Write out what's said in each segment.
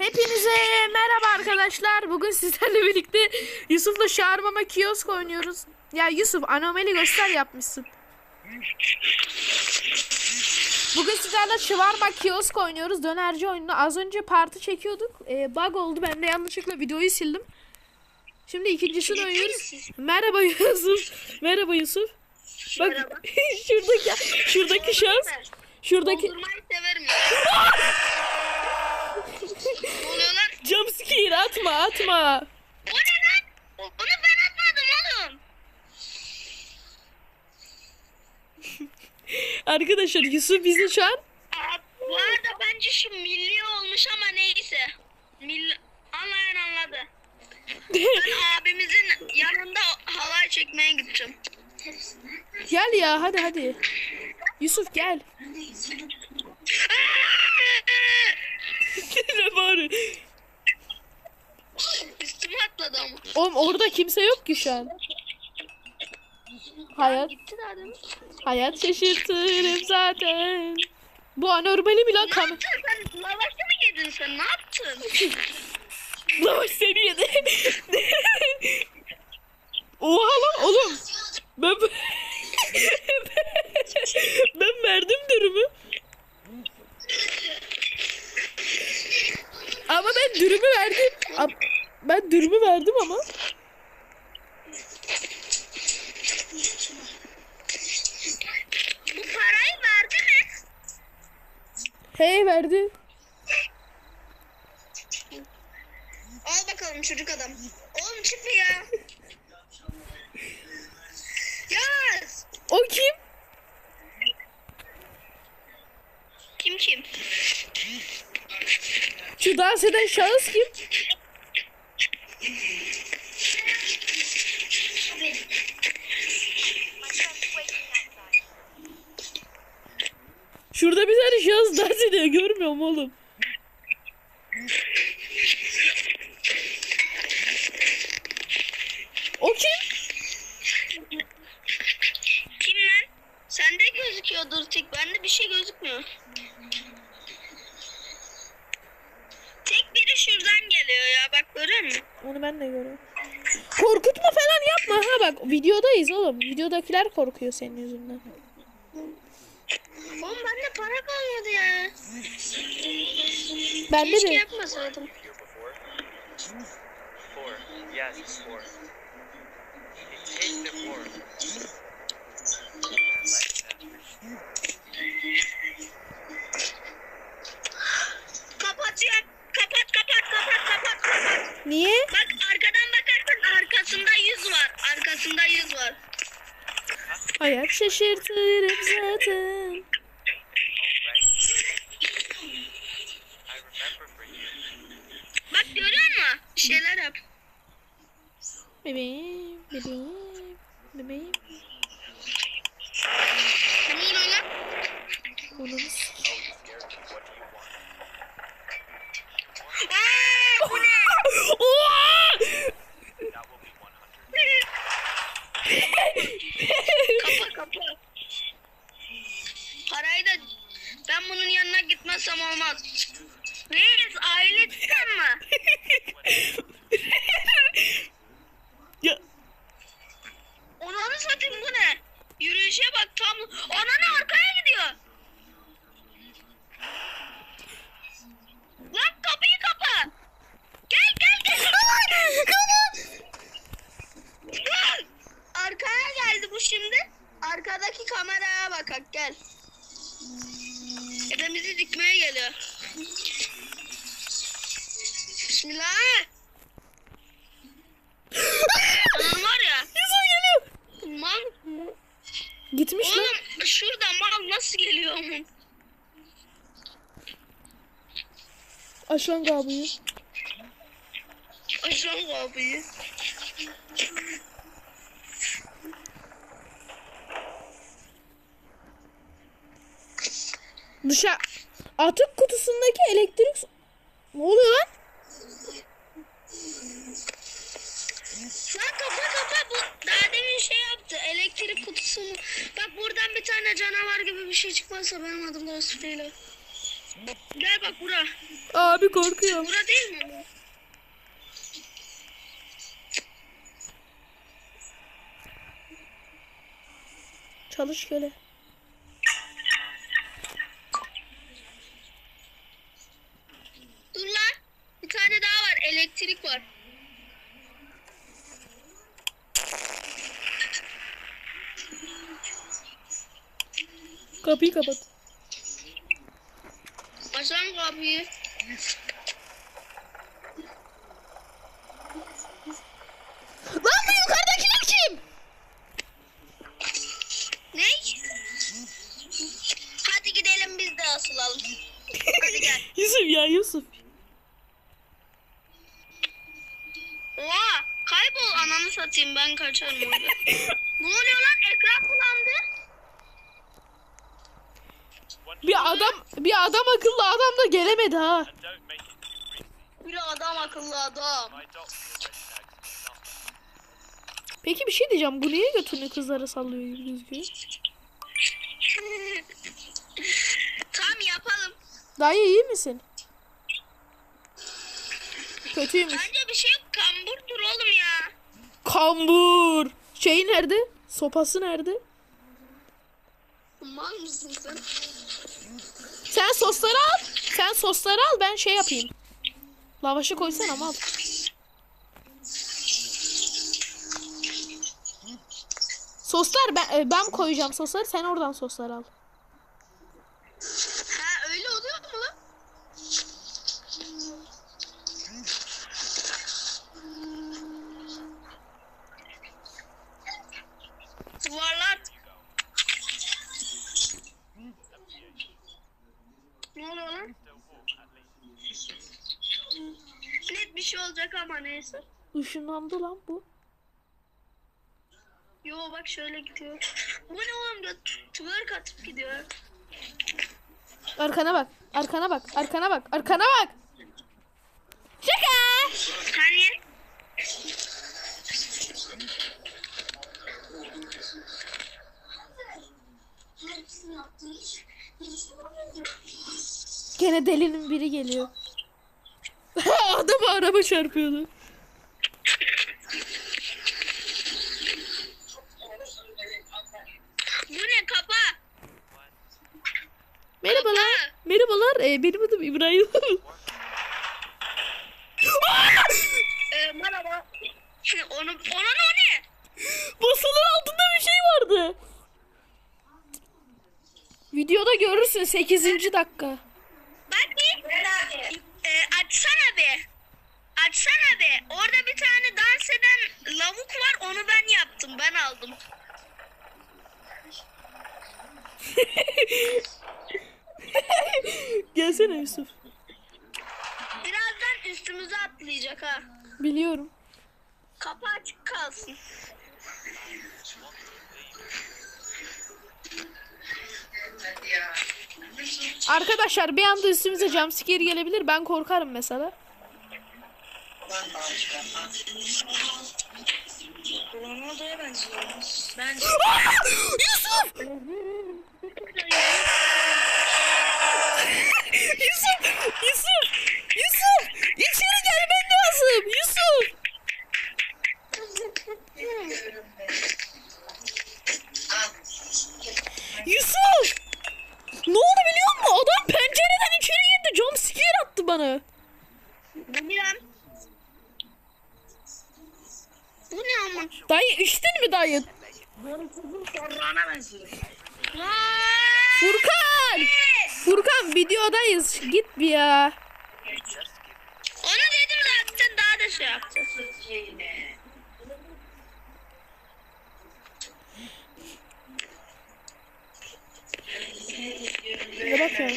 Hepinize merhaba arkadaşlar. Bugün sizlerle birlikte Yusuf'la Şarmama kiosk oynuyoruz. Ya Yusuf anomali göster yapmışsın. Bugün sizlerle Şıvarma kiosk oynuyoruz. Dönerci oyununu. Az önce parti çekiyorduk. Ee, bug oldu. Ben de yanlışlıkla videoyu sildim. Şimdi ikincisini oynuyoruz. Merhaba Yusuf. Merhaba Yusuf. Bak şuradaki şuradaki şahıs. Şuradaki Doldurmayı severim ya. ne oluyor lan? jumpscare atma atma. O ne lan? Onu ben atmadım oğlum. Arkadaşlar Yusuf bizi şu an Aa, bu arada bence şu milli olmuş ama neyse. Milli... Anlayan anladı. Ben abimizin yanında halay çekmeye gideceğim. gel ya hadi hadi. Yusuf gel. Ne bari. Üstüme atladı ama. Oğlum orada kimse yok ki şu an. Hayat Gitti hayat şaşırtırım zaten. Bu anormali mi lan Ne kam yaptın sen? Lavaşta mı yedin sen? Ne yaptın? Lavaş seni yedi. Oha lan oğlum. Ben ben verdim dürümü. Ama ben dürümü verdim. Ben dürümü verdim ama. Bu parayı verdi mi? Hey verdi. Al bakalım çocuk adam. Oğlum çık bir ya. Yaz. O kim? Kim kim? Şu dans eden şahıs kim? Şurada bir tane şahıs dans ediyor görmüyor mu oğlum? O kim? Kim lan? Sende gözüküyordur tek. Bende bir şey gözükmüyor. Tek biri şuradan geliyor ya. Bak görüyor musun? Onu ben de görüyorum. Korkutma falan yapma ha bak videodayız oğlum. Videodakiler korkuyor senin yüzünden. Oğlum bende para kalmadı ya. Bende Keşke de. yapmasaydım. Four. Yes, four. It takes the four. Like that. Kapatıyorum. Kapat kapat kapat kapat kapat. Niye? Bak Arkasında yüz var. Hayat şaşırtırım zaten. Bak görüyor musun? Bir şeyler yap. Bebeğim, bebeğim, bebeğim. Ne oluyor lan? Onu Oh, you scared me. What do you want? Aa, bu ne? Oha! That will be 100. kapa kapa. Parayı da ben bunun yanına gitmezsem olmaz. Reis aile tutar mı? ya, Ananı satayım bu ne? Yürüyüşe bak tam. Ananı arkaya gidiyor. Lan kapıyı kapa. Gel gel gel. Lan! Arkaya geldi bu şimdi. Arkadaki kameraya bakak gel. Ebemizi dikmeye geliyor. Bismillah. Anam var ya. Yusuf geliyor. Mal Gitmiş lan. Oğlum şurada mal nasıl geliyor onun? Kabıyı. Aşağı kapıyı. Dışa atık kutusundaki elektrik... Ne oluyor lan? Lan kapa kapa bu daha demin şey yaptı elektrik kutusunu. Bak buradan bir tane canavar gibi bir şey çıkmazsa benim adım da Yusuf. Gel bak bura. Abi korkuyorum. Bura değil mi? Çalış köle. Dur lan. Bir tane daha var. Elektrik var. Kapıyı kapat. Açalım kapıyı. Lan bu yukarıdakiler kim? Ne? Hadi gidelim biz de asılalım. Hadi gel. Yusuf ya Yusuf. Oha kaybol ananı satayım ben kaçarım orada. ne oluyor lan ekran kullandı. Bir adam bir adam akıllı adam da gelemedi ha. Bir adam akıllı adam. Peki bir şey diyeceğim. Bu niye götünü kızlara sallıyor gibi gözüküyor? Tam yapalım. Dayı iyi misin? Kötüymüş. Bence bir şey yok kamburdur oğlum ya. Kambur. Şey nerede? Sopası nerede? Mal mısın sen? Sosları al. Sen sosları al ben şey yapayım. Lavaşı koysana mal. Soslar ben e, ben koyacağım sosları sen oradan sosları al. Ha öyle oluyor mu lan? Duvarlar. Ne oluyor lan? Net bir şey olacak ama neyse. Işınlandı lan bu. Yo bak şöyle gidiyor. Bu ne oğlum da twerk atıp gidiyor. Arkana bak. Arkana bak. Arkana bak. Arkana bak. Şaka. Hani? Gene delinin biri geliyor. Adamı araba çarpıyordu. Bu ne kapa? Merhabalar. Merhabalar. Ee, benim adım İbrahim. Ee, merhaba. Şimdi onu, ona ne o ne? Masanın altında bir şey vardı. Videoda görürsün 8. dakika. Bak bir. Açsana be. Açsana be. Orada bir tane dans eden lavuk var. Onu ben yaptım. Ben aldım. Gelsene Yusuf. Birazdan üstümüze atlayacak ha. Biliyorum. Kapı açık kalsın. Arkadaşlar bir anda üstümüze jumpscare gelebilir. Ben korkarım mesela. Yusuf! Yusuf! Yusuf! Yusuf! İçeri gelmen lazım. Yusuf! Yusuf! Ne oldu biliyor musun? Adam pencereden içeri girdi. Jumpscare attı bana. Bu ne lan? Bu ne aman? Dayı içtin mi dayı? Sorrana benziyor. Vay! Furkan! Furkan videodayız. Git bir ya. Onu dedim zaten daha da şey yaptı. Ne bak ya.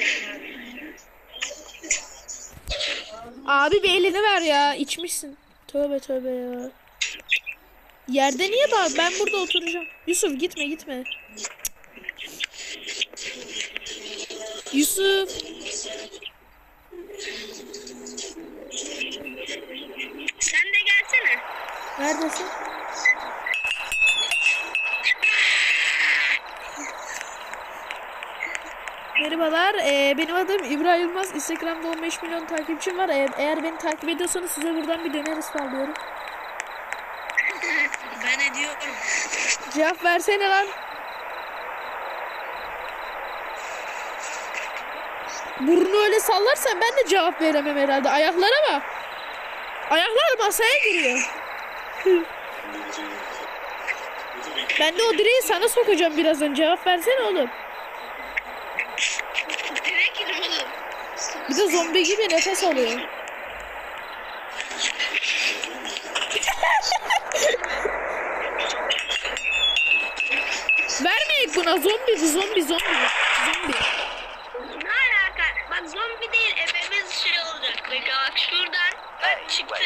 Abi bir elini ver ya. içmişsin. Tövbe tövbe ya. Yerde niye bak? Ben burada oturacağım. Yusuf gitme gitme. Yusuf. Sen de gelsene. Neredesin? Merhabalar. Ee, benim adım İbrahim Yılmaz. Instagram'da 15 milyon takipçim var. Eğer, eğer beni takip ediyorsanız size buradan bir döner ısmarlıyorum. Ben ediyorum. Cevap versene lan. Burnu öyle sallarsan ben de cevap veremem herhalde. Ayaklara bak. Ayaklar masaya giriyor. ben de o direği sana sokacağım birazdan. Cevap versene oğlum. Oğlum. Bir de zombi gibi nefes alıyor. Buna zombi bu zombi zombi. Zombi. Ne alaka? Bak zombi değil ebemiz şey olacak. Bak şuradan bak çıktı.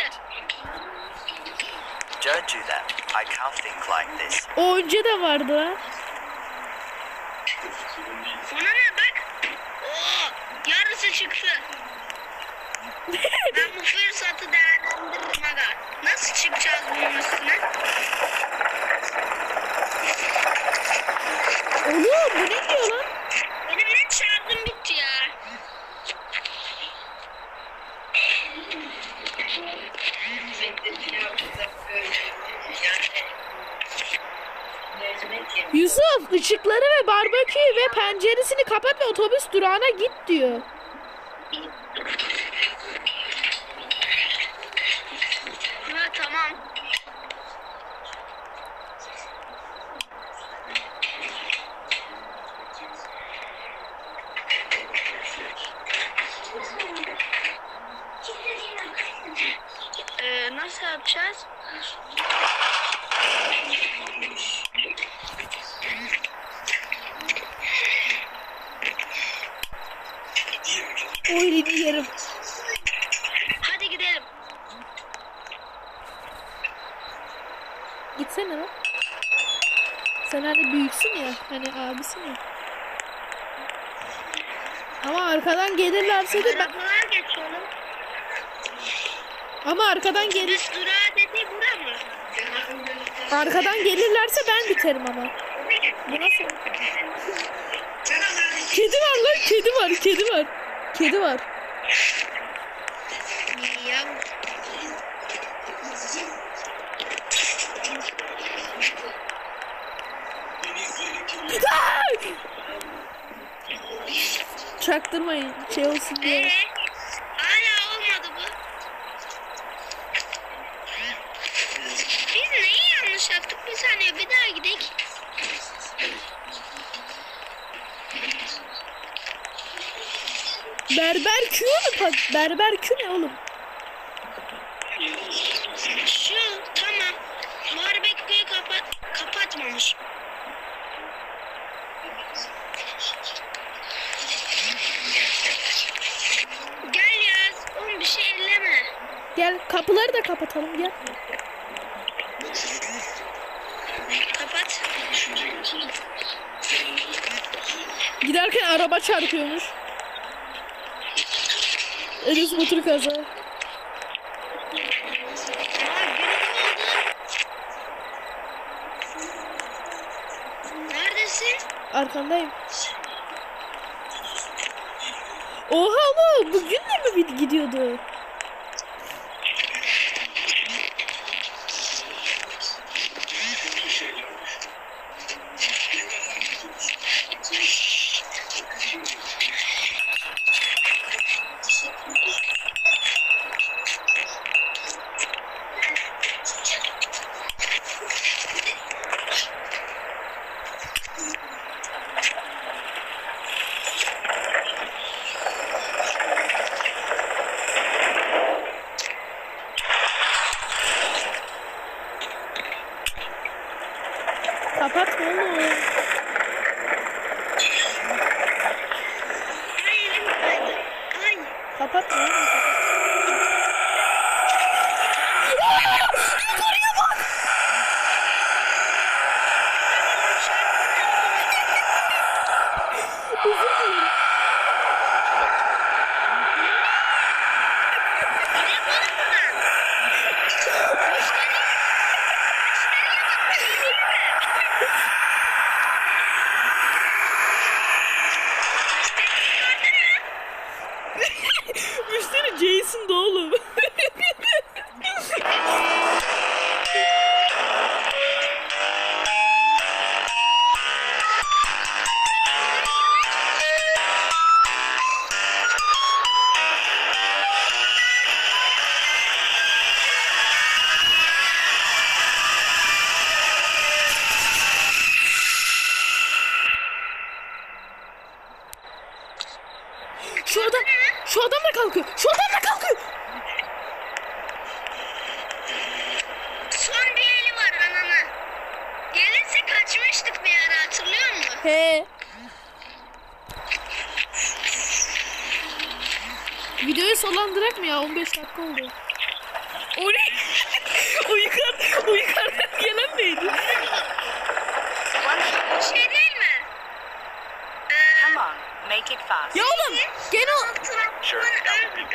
Don't do that. I can't think like this. O önce de vardı. Ona ne bak? Oo, yarısı çıktı. ben bu fırsatı değerlendiririm aga. Nasıl çıkacağız bunun üstüne? Oğlum bu ne diyor lan? Benim net şarjım bitti ya. Yusuf ışıkları ve barbeküyü ve penceresini kapat ve otobüs durağına git diyor. Ha tamam. Ee, nasıl yapacağız? Elini yerim. Hadi gidelim. Gitsene lan. Sen hani büyüksün ya. Hani abisin ya. Ama arkadan gelirlerse de ben... Ama arkadan gelir... Arkadan gelirlerse ben biterim ama. Bu nasıl? Kedi var lan kedi var kedi var. Kedi var. Ya. Ay! Çaktırmayın şey olsun diye. Ee, hala olmadı bu. Biz neyi yanlış yaptık? Bir saniye bir daha gidelim. Berber Q mu? Berber Q ne oğlum? Şu tamam. Barbeküyü kapat kapatmamış. Gel yaz. Oğlum bir şey elleme. Gel kapıları da kapatalım gel. Kapat. Giderken araba çarpıyormuş. Enes motor kaza. Neredesin? Arkandayım. Oha oğlum bugün de mi gidiyordu? He. Videoyu sonlandırak mı ya? 15 dakika oldu. O ne? o yukarı, o yukarıdan gelen neydi? Şey değil mi? Come on, make it fast. Ya oğlum gene o... Sure,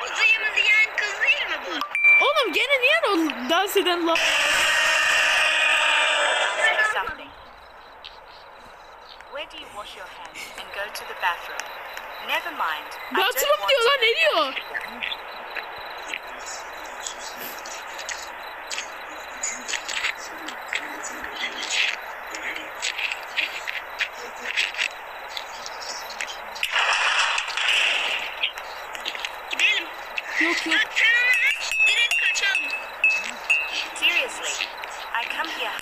kızıyımı diyen kız değil mi bu? Oğlum gene niye o dans eden la... You wash your hands and go to the bathroom? Never mind. I don't Bathroom want diyor to lan know ne diyor? Gidelim. Yok yok. Bak sen onu aç direkt kaçalım. Seriously, I come here.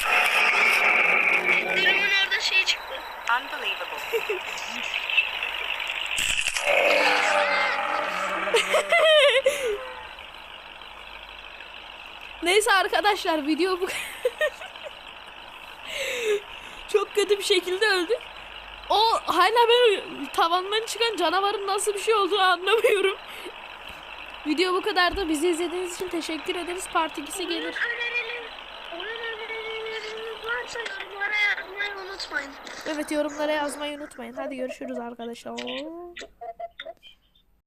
Durumun orada şey çıktı. Unbelievable. Neyse arkadaşlar video bu çok kötü bir şekilde öldü. O hala ben tavandan çıkan canavarın nasıl bir şey olduğunu anlamıyorum. Video bu kadar da bizi izlediğiniz için teşekkür ederiz. Part 2'si gelir. Evet yorumlara yazmayı unutmayın. Hadi görüşürüz arkadaşlar.